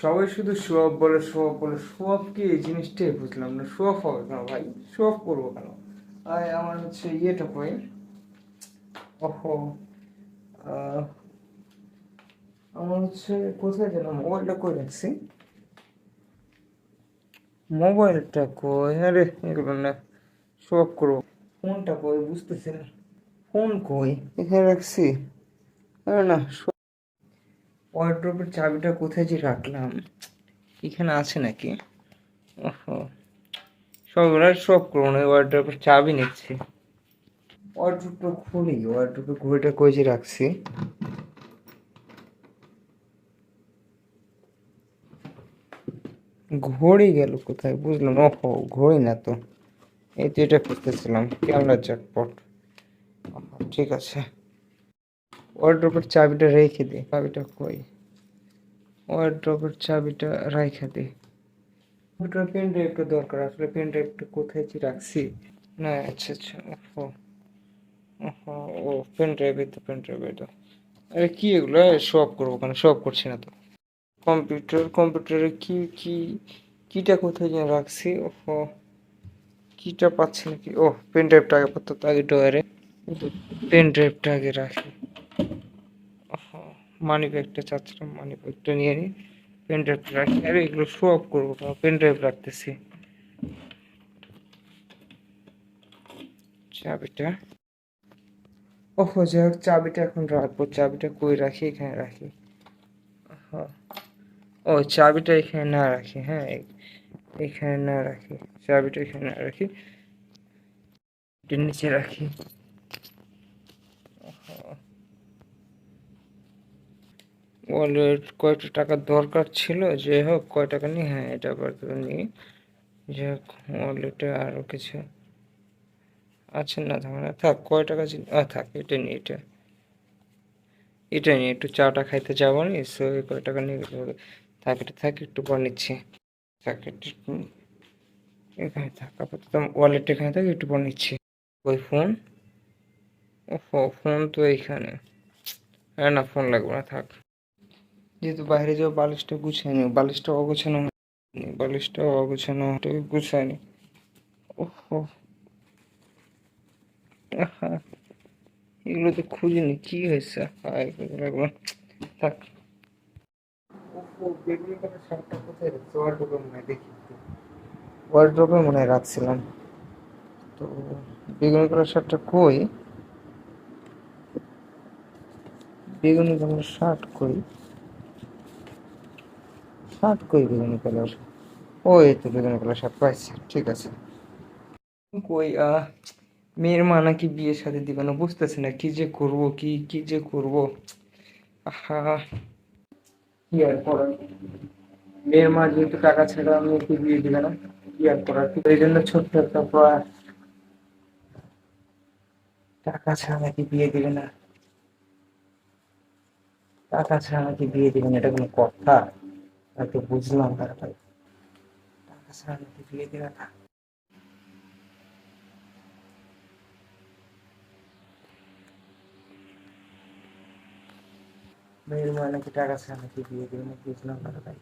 সবাই শুধু show off বলে শো অফ বলে শো অফ কি এই জিনিসটাই বুঝলাম না। শো অফ হবে কেন ভাই? শো অফ করব কেন? আর আমার হচ্ছে ইয়েটা কই ওহো। আমার হচ্ছে কোথায় যেন মোবাইলটা কই রাখছি? মোবাইলটা কই? আরে, এগুলো না শো অফ করব। ফোনটা কই? বুঝতেছি না। ফোন কই? এখানে রাখছি। না ওয়ার্ড্রোবের চাবিটা কোথায় যে রাখলাম? এখানে আছে নাকি? ওহো। সবগুলো সব করব না ওয়ার্ড্রোবের চাবি নিচ্ছি। ওয়ার্ড্রোবটা খুলি ওয়ার্ড্রোবের ঘড়িটা কই যে রাখছি? ঘড়ি গেল কোথায়? বুঝলাম, ওহো, ঘড়ি না তো। এই তো এটা করতেছিলাম ক্যামেরা জ্যাকপট ঠিক আছে। ওয়ার্ড্রোবের চাবিটা রেখে দে। চাবিটা কই? ওয়ার্ড্রোবের চাবিটা রেখে দে। কম্পিউটার পেন ড্রাইভটা দরকার। আসলে পেন ড্রাইভটা কোথায় যে রাখছি? না আচ্ছা আচ্ছা ওহো। ও পেন ড্রাইভে তো পেন ড্রাইভে তো। আরে কি এগুলো? সব করব কেন? সব করছি না তো। কম্পিউটার কম্পিউটারে কি কি, কিটা কোথায় যেন রাখছি? ওহো, কিটা পাচ্ছি নাকি? ও পেন ড্রাইভটা আগে পড়তো তো, আগে ডয়ারে পেন ড্রাইভটা আগে রাখি। মানি ব্যাগটা চাচ্ছিলাম মানি ব্যাগটা নিয়ে নিই পেন ড্রাইভটা রাখি। আর এগুলো শো অফ করব পেন ড্রাইভ রাখতেছি। চাবিটা। ওহো, যাই হোক, চাবিটা এখন রাখব। চাবিটা কই রাখি? এখানে রাখি। ও, চাবিটা এখানে না রাখি হ্যাঁ এখানে না রাখি। চাবিটা এখানে না রাখি। নিচে রাখি। ওয়ালেট কয়টা টাকার দরকার ছিল যে হোক, কয় টাকা নিই? হ্যাঁ এটা আবার নিই। যে হোক ওয়ালেটে আরও কিছু। আছে না থাক না, থাক, কয় টাকা থাক, এটা নিই, এটা। এটা নিয়ে একটু চাটা খাইতে যাব নি সো কয় টাকা নিয়ে থাক, এটা, থাক, একটু পর নিচ্ছি। থাক এখানে থাক, আপাতত ওয়ালেট এখানে থাক, একটু পর নিচ্ছি। ওই ফোন ও ফোন তো এইখানে। হ্যাঁ না ফোন লাগবে না, থাক। যেহেতু বাইরে যাও বালিশটা গুছাই নি বালিশটা অগোছানো বালিশটা অগোছানো গুছায়নি। এগুলো তো খুঁজিনি, কি হয়েছে? হায় থাক। মনে হয় রাখছিলাম। তো বেগুনি কালার শার্টটা কই? বেগুনি কালার শার্ট কই? শার্ট কই বেগুনি কালার ও এই তো বেগুনি কালার শার্ট পাইছি, ঠিক আছে। কই মেয়ের মা নাকি বিয়ের সাথে দিবে না, বুঝতেছে না, কি যে করব, কি কি যে করব। আহা। কি আর করার? মেয়ের মা যেহেতু টাকা ছাড়া মেয়েকে বিয়ে দিবে না, কি আর করার? এই জন্য ছোট্ট একটা প্রয়াস টাকা ছাড়া নাকি বিয়ে দিবে না। টাকা ছাড়া নাকি বিয়ে দিবে না, এটা কোনো কথা। হয়তো বুঝলাম না ভাই টাকা ছাড়া নাকি বিয়ে দিবে না মেয়ের মা নাকি টাকা ছাড়া নাকি বিয়ে দিবে না বুঝলাম না ভাই